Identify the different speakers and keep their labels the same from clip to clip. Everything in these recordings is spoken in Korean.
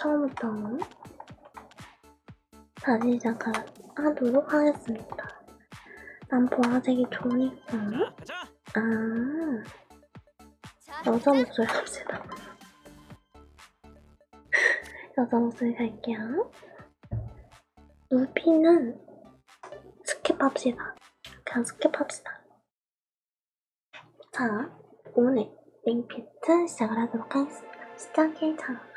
Speaker 1: 처음부터 다시 시작하도록 하겠습니다. 난 보라색이 좋으니까. 아,
Speaker 2: 자,
Speaker 1: 여자 목소리 합시다. 여자 목소리 갈게요. 루피는 스킵합시다. 그냥 스킵합시다. 자, 오늘 링피트 시작을 하도록 하겠습니다. 시작이자.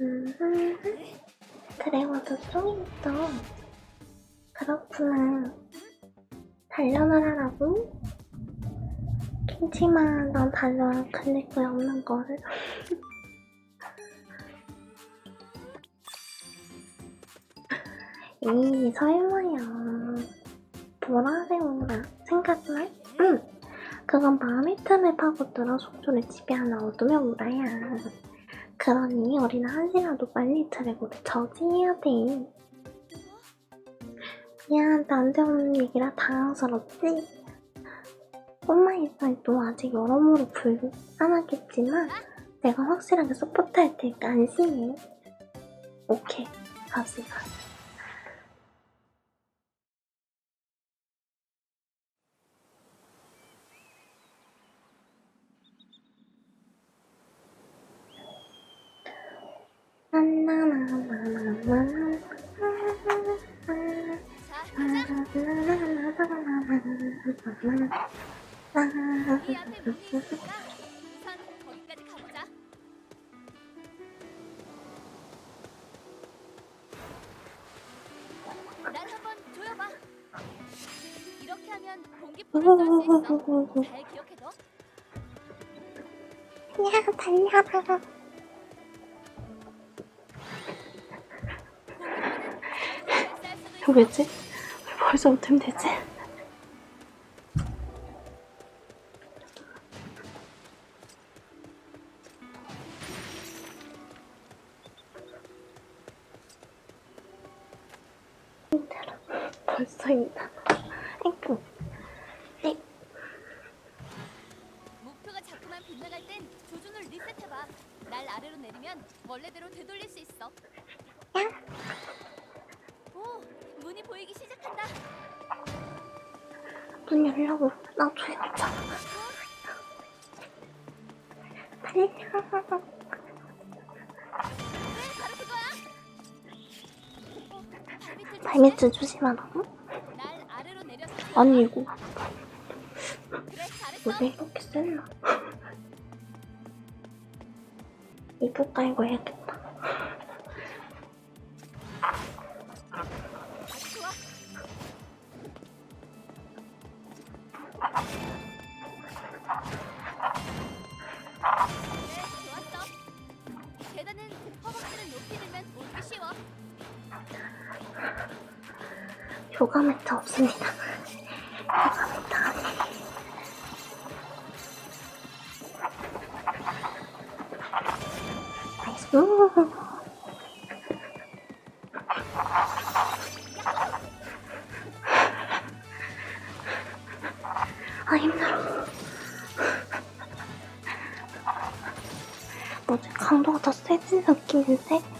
Speaker 1: 음, 그래 와도 좀 있어. 그렇구나. 단련을 하라고? 김치만 난 단련 클릭 왜 없는 거를? 이 설마야. 보라색으로 생각나? 응. 그건 마음의 틈을 파고 들어 속초를 지배하는 어둠의 오라야. 그러니 우리는 한시라도 빨리 트랙으로 저지해야 돼. 미안, 난데없는 얘기라 당황스럽지? 꼬마이사도 아직 여러모로 불안하겠지만 내가 확실하게 서포트할 테니까 안심해. 오케이, 갑시다.
Speaker 2: 자, 가자. 이 앞에 문이 있으니까 우선 거기까지 가보자. 날 한번 조여봐. 이렇게 하면 공기포를 쏠수 있어. 잘 기억해둬.
Speaker 1: 야, 달려라.
Speaker 2: 잘
Speaker 1: 왜지? 왜 벌써 못하면 되지? 힘들어. 벌써 힘들어. 아이고. 네.
Speaker 2: 목표가 자꾸만 빗나갈 땐 조준을 리셋해봐. 날 아래로 내리면 원래대로 되돌릴 수 있어. 오, 문이 보이기 시작한다.
Speaker 1: 문 열려고. 나. 달려.
Speaker 2: 그래, 바로 그거야. 어, 발밑을
Speaker 1: 조심하라고?
Speaker 2: 내려서.
Speaker 1: 아니, 이거. 왜 이렇게 셌나? 이불 깔고 해야겠다. 매트 없습니다. 안에. 나이스. 아 힘들어. 뭐지 강도가 더 세진 느낌인데?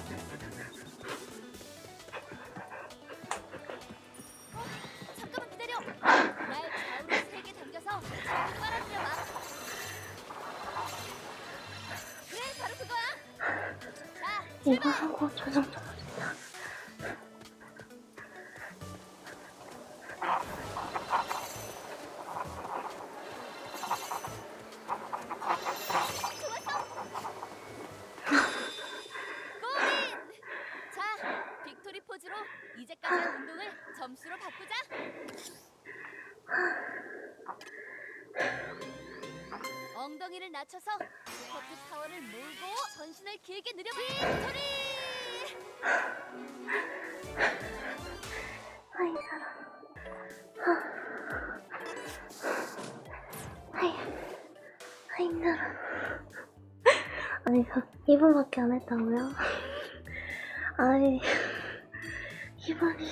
Speaker 2: 엉덩이를 낮춰서 퍼프 타워를 몰고 전신을 길게 늘려 빅토리!
Speaker 1: 사람. 아이, 아 힘들어. 아니 그 2분밖에 안 했다고요? 아니 이번이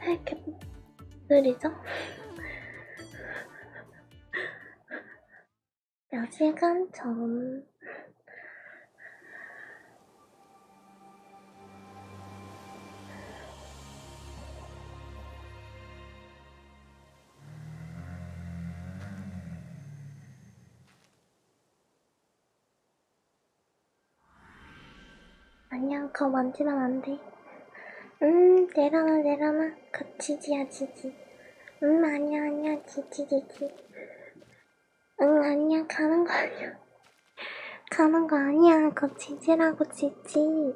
Speaker 1: 왜 이렇게 느리죠? 며칠간 전 아니야, 더 많지만 안 돼. 음, 내려놔, 내려놔. 같이 지야, 지지. 음, 아니야, 아니야, 지지, 지지. 응, 아니야. 가는 거 아니야. 가는 거 아니야. 그거 지지라고, 지지.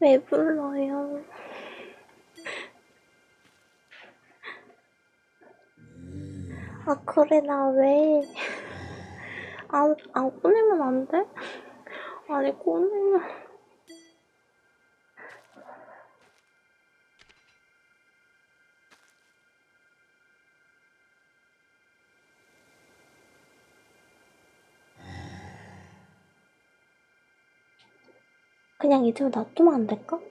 Speaker 1: 왜 불러요? 아, 그래, 나 왜. 안, 안 꺼내면 안 돼? 아니, 꺼내면. 그냥 이대로 놔두면 안 될까?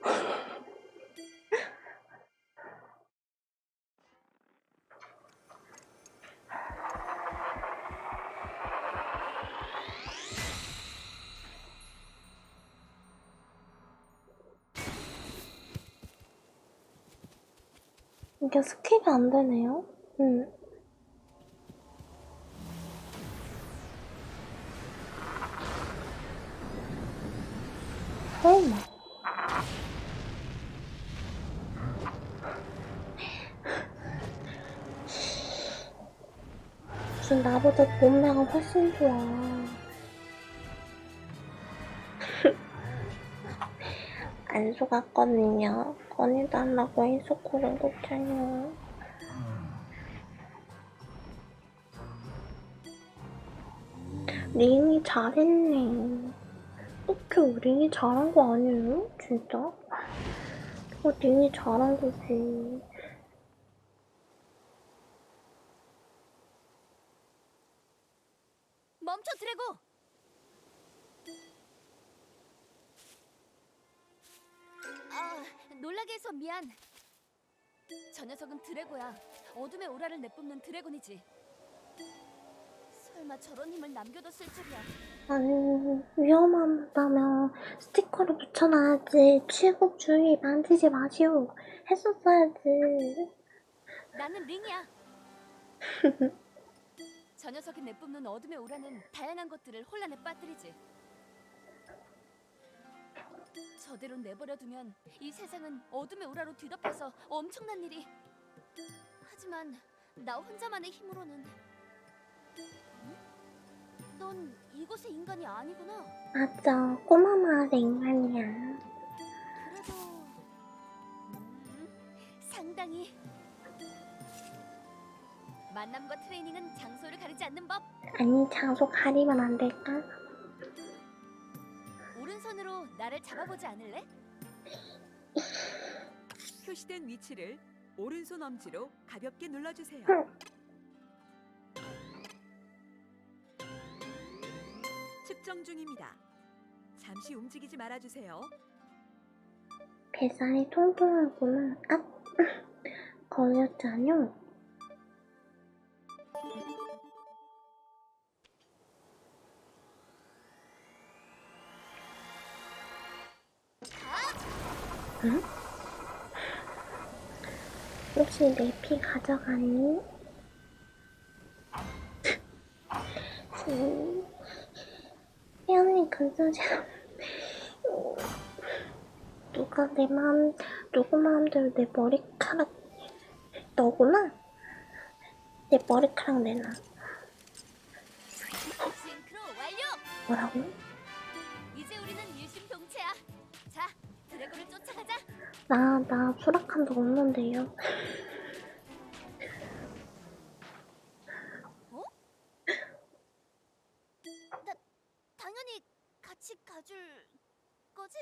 Speaker 1: 이게 스킵이 안 되네요. 음. 설마. 무슨 나보다 몸매가 훨씬 좋아. 안 속았거든요. 꺼내달라고 해서 고른 거잖아요. 링이 잘했네. 어떻게 링이 잘한 거 아니에요? 진짜? 어, 링이 잘한 거지.
Speaker 2: 멈춰 드래고. 아, 놀라게 해서 미안. 저 녀석은 드래고야. 어둠의 오라를 내뿜는 드래곤이지. 설마 저런 힘을 남겨뒀을 줄이야.
Speaker 1: 아니, 위험하다면 스티커를 붙여놔야지. 취급주의 만지지 마시오. 했었어야지.
Speaker 2: 나는 링이야. 저 녀석이 내뿜는 어둠의 오라는 다양한 것들을 혼란에 빠뜨리지. 저대로 내버려 두면 이 세상은 어둠의 오라로 뒤덮여서 엄청난 일이. 하지만 나 혼자만의 힘으로는. 응? 넌 이곳의 인간이 아니구나.
Speaker 1: 맞아. 꼬마 마을의 인간이야.
Speaker 2: 그래도 음, 상당히 만남과 트레이닝은 장소를 가리지 않는 법.
Speaker 1: 아니, 장소 가리면 안 될까?
Speaker 2: 오른손으로 나를 잡아보지 않을래?
Speaker 3: 표시된 위치를 오른손 엄지로 가볍게 눌러주세요.
Speaker 1: 응.
Speaker 3: 측정 중입니다. 잠시 움직이지 말아주세요.
Speaker 1: 뱃살이 통통하구나. 아, 걸렸잖요. 응? 혹시 내 피 가져가니? 음, 혜연이 근처지 누가 내 마음, 누구 마음대로 내 머리카락, 너구나? 내 머리카락 내놔. 뭐라고? 나, 나 수락한 적 없는데요.
Speaker 2: 어? 나 당연히 같이 가줄 거지?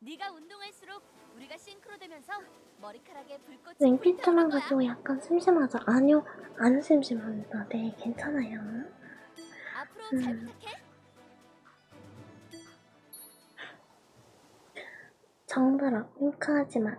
Speaker 2: 네가 운동할수록 우리가 싱크로되면서 머리카락에 불꽃이
Speaker 1: 랭피트만
Speaker 2: 불타오를 거야.
Speaker 1: 가지고 약간 심심하죠? 아니요, 안 심심합니다. 네, 괜찮아요.
Speaker 2: 앞으로 잘
Speaker 1: 음.
Speaker 2: 부탁해.
Speaker 1: 정들어, 윙크하지 마.